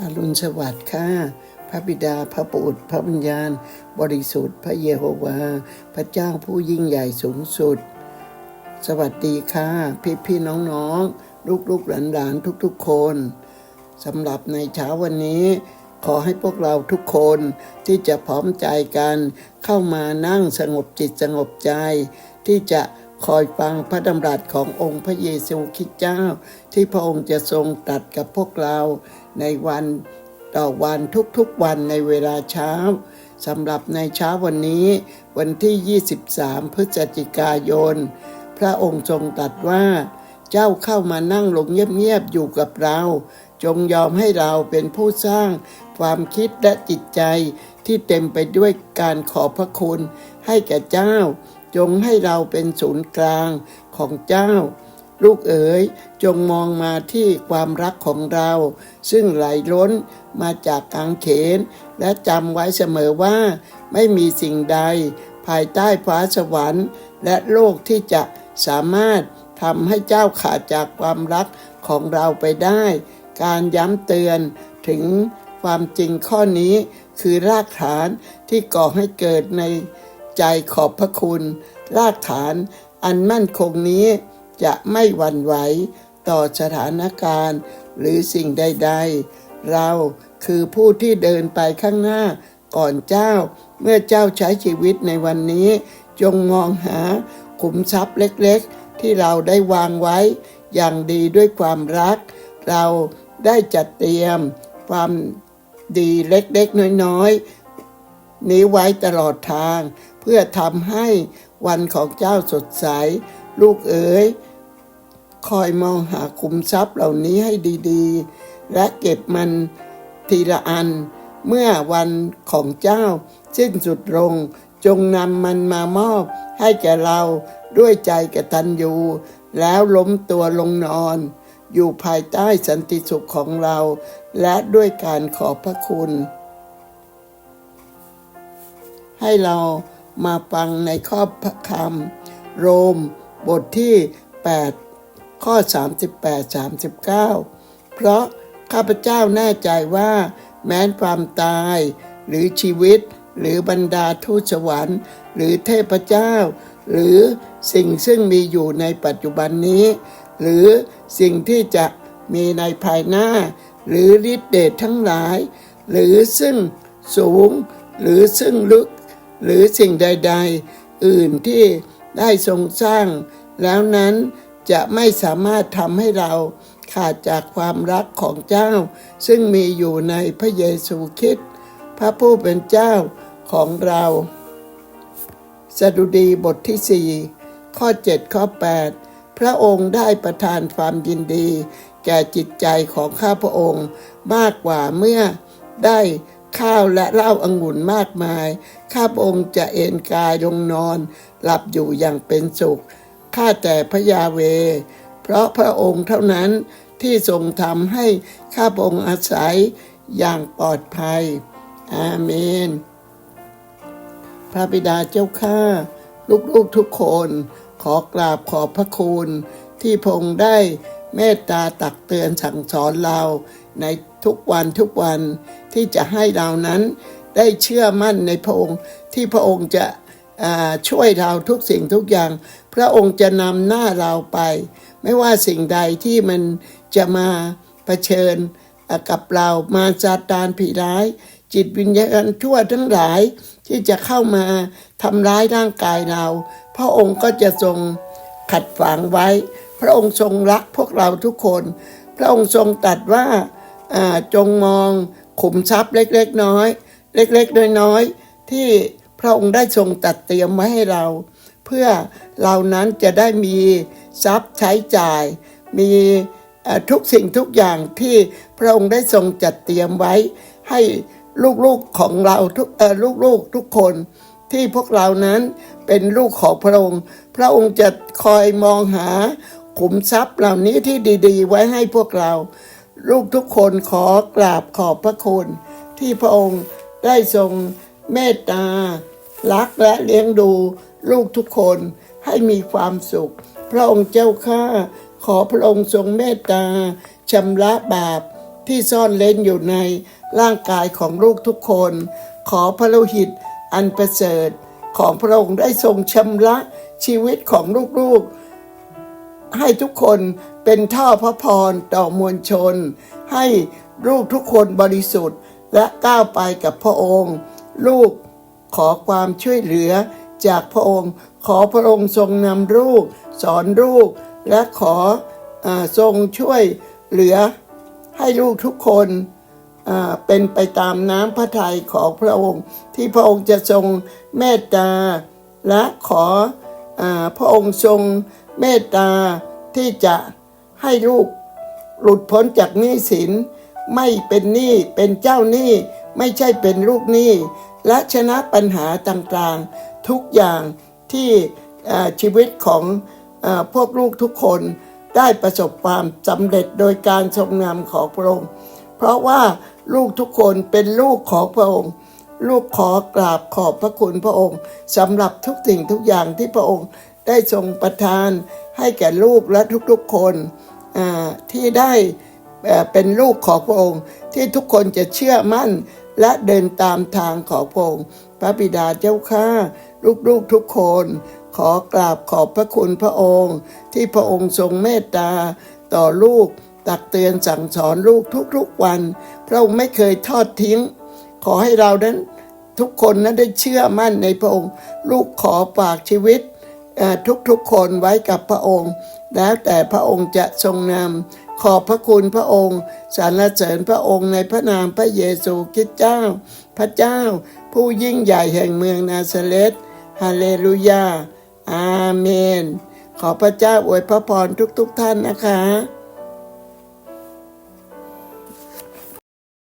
อรุณสวัสดิ์ค่ะ พระบิดา พระบุตพระวิญญาณ บริสุทธิ์ พระเยโฮวา พระเจ้าผู้ยิ่งใหญ่สูงสุด สวัสดีค่ะ พี่พี่ๆน้องลูกลูกหลานหลานทุกๆคนสำหรับในเช้าวันนี้ ขอให้พวกเราทุกคนที่จะพร้อมใจกัน เข้ามานั่งสงบจิตสงบใจ ที่จะ คอยฟังพระดำรัสขององค์พระเยซูคริสต์เจ้า ที่พระองค์จะทรงตัดกับพวกเราในวันต่อวันทุกๆวันในเวลาเช้าสำหรับในเช้าวันนี้ วันที่ 23 พฤศจิกายน พระองค์ทรงตรัสว่า เจ้าเข้ามานั่งลงเงียบๆอยู่กับเรา จงยอมให้เราเป็นผู้สร้างความคิดและจิตใจที่เต็มไปด้วยการขอบพระคุณให้แก่เจ้า จงให้เราเป็นศูนย์กลางของเจ้า ลูกเอ๋ยจงมองมาที่ความรักของเรา ซึ่งไหลล้นมาจากกางเขน และจำไว้เสมอว่า ไม่มีสิ่งใด ภายใต้ฟ้าสวรรค์ และโลกที่จะสามารถทำให้เจ้าขาดจากความรักของเราไปได้ การย้ำเตือนถึงความจริงข้อนี้คือรากฐานที่ก่อให้เกิดใน ใจขอบพระคุณ รากฐานอันมั่นคงนี้จะไม่หวั่นไหวต่อสถานการณ์ หรือสิ่งใด ๆ เราคือผู้ที่เดินไปข้างหน้าก่อนเจ้า เมื่อเจ้าใช้ชีวิตในวันนี้ จงมองหาขุมทรัพย์เล็กๆ ที่เราได้วางไว้ อย่างดีด้วยความรัก เราได้จัดเตรียม ความดีเล็กๆ น้อยๆ นี้ไว้ตลอดทาง เพื่อทำให้วันของเจ้าสดใส ลูกเอ๋ยคอยมองหาคุมทรัพย์เหล่านี้ให้ดีๆ และเก็บมันทีละอัน เมื่อวันของเจ้าสิ้นสุดลงจงนำมันมามอบให้แก่เราด้วยใจกตัญญูแล้วล้มตัวลงนอน อยู่ภายใต้สันติสุขของเรา และด้วยการขอบพระคุณ ให้เรา มาฟังในข้อพระคำโรม บทที่ 8 ข้อ 38 39 เพราะข้าพเจ้าแน่ใจว่า แม้นความตาย หรือชีวิต หรือบรรดาทูตสวรรค์ หรือเทพเจ้า หรือสิ่งซึ่งมีอยู่ในปัจจุบันนี้ หรือสิ่งที่จะมีในภายหน้า หรือฤทธิเดชทั้งหลาย หรือซึ่งสูงหรือซึ่งลึก หรือสิ่งใด ๆ อื่นที่ได้ทรงสร้าง แล้วนั้นจะไม่สามารถทำให้เราขาดจากความรักของเจ้า ซึ่งมีอยู่ในพระเยซูคริสต์พระผู้เป็นเจ้าของเรา สดุดีบทที่ 4 ข้อ 7 ข้อ 8 พระองค์ได้ประทานความยินดี แก่จิตใจของข้าพระองค์มากกว่าเมื่อได้ ข้าวและเหล้าอางุ่นมากมาย ข้าพระองค์จะเอนกายลงนอน หลับอยู่อย่างเป็นสุข ข้าแต่พระยาเว เพราะพระองค์เท่านั้นที่ทรงทำให้ข้าพระองค์อาศัยอย่างปลอดภัย อาเมน พระบิดาเจ้าข้าลูกๆทุกคนขอกราบขอบพระคุณ ที่พงได้เมตตาตักเตือนสั่งสอนเรา ในทุกวันทุกวันที่จะให้เรานั้นได้เชื่อมั่นในพระองค์ที่พระองค์จะช่วยเราทุกสิ่งทุกอย่าง พระองค์จะนำหน้าเราไป ไม่ว่าสิ่งใดที่มันจะมาเผชิญกับเรามาซาตานผีร้าย จิตวิญญาณชั่วทั้งหลายที่จะเข้ามาทำร้ายร่างกายเรา พระองค์ก็จะทรงขัดฝังไว้ พระองค์ทรงรักพวกเราทุกคน พระองค์ทรงตรัสว่าอ่า จงมองขุมทรัพย์เล็กๆน้อย เล็กๆน้อยๆที่พระองค์ได้ทรงตัดเตรียมไว้ให้เรา เพื่อเรานั้นจะได้มีทรัพย์ใช้จ่าย มีทุกสิ่งทุกอย่างที่พระองค์ได้ทรงจัดเตรียมไว้ ให้ลูกๆของเราทุกลูกๆทุกคนที่พวกเรานั้นเป็นลูกของพระองค์ พระองค์จะคอยมองหาขุมทรัพย์เหล่านี้ที่ดี ๆ ไว้ให้พวกเรา ลูกทุกคนขอกราบขอบพระคุณ ที่พระองค์ได้ทรงเมตตา รักและเลี้ยงดูลูกทุกคนให้มีความสุข พระองค์เจ้าข้าขอพระองค์ทรงเมตตาชำระบาปที่ซ่อนเล้นอยู่ในร่างกายของลูกทุกคน ขอพระโลหิตอันประเสริฐของพระองค์ได้ทรงชำระชีวิตของลูกๆ ให้ทุกคน เป็นท่อพระพรต่อมวลชน ให้ลูกทุกคนบริสุทธิ์และก้าวไปกับพระองค์ ลูกขอความช่วยเหลือจากพระองค์ ขอพระองค์ทรงนำลูก สอนลูก และขออทรงช่วยเหลือให้ลูกทุกคนเป็นไปตามน้ำพระทัยของพระองค์ ที่พระองค์จะทรงเมตตา และขออพระองค์ทรงเมตตาที่จะ ให้ลูกหลุดพ้นจากหนี้สิน ไม่เป็นหนี้เป็นเจ้าหนี้ ไม่ใช่เป็นลูกหนี้ และชนะปัญหาต่างๆ ทุกอย่างที่ชีวิตของอพวกลูกทุกคนได้ประสบความสำเร็จโดยการทรงนำของพระองค์ เพราะว่าลูกทุกคนเป็นลูกของพระองค์ ลูกขอกราบขอบพระคุณพระองค์สำหรับทุกสิ่งทุกอย่างที่พระองค์ได้ทรงประทานให้แก่ลูกและทุกๆคน ที่ได้เป็นลูกของพระองค์ ที่ทุกคนจะเชื่อมั่นและเดินตามทางของพระองค์ พระบิดาเจ้าข้าลูกๆทุกคน ขอกราบขอบพระคุณพระองค์ ที่พระองค์ทรงเมตตาต่อลูกตักเตือนสั่งสอนลูกทุกๆวัน พระองค์ไม่เคยทอดทิ้ง ขอให้เรานั้นทุกคนนั้นได้เชื่อมั่นในพระองค์ ลูกขอฝากชีวิต ทุกๆคนไว้กับพระองค์ แล้วแต่พระองค์จะทรงนำขอบพระคุณพระองค์สรรเสริญพระองค์ในพระนามพระเยซูคริสต์เจ้า พระเจ้า ผู้ยิ่งใหญ่แห่งเมืองนาซาเรตฮาเลลูยาอาเมน ขอพระเจ้าอวยพระพรทุกๆท่านนะคะ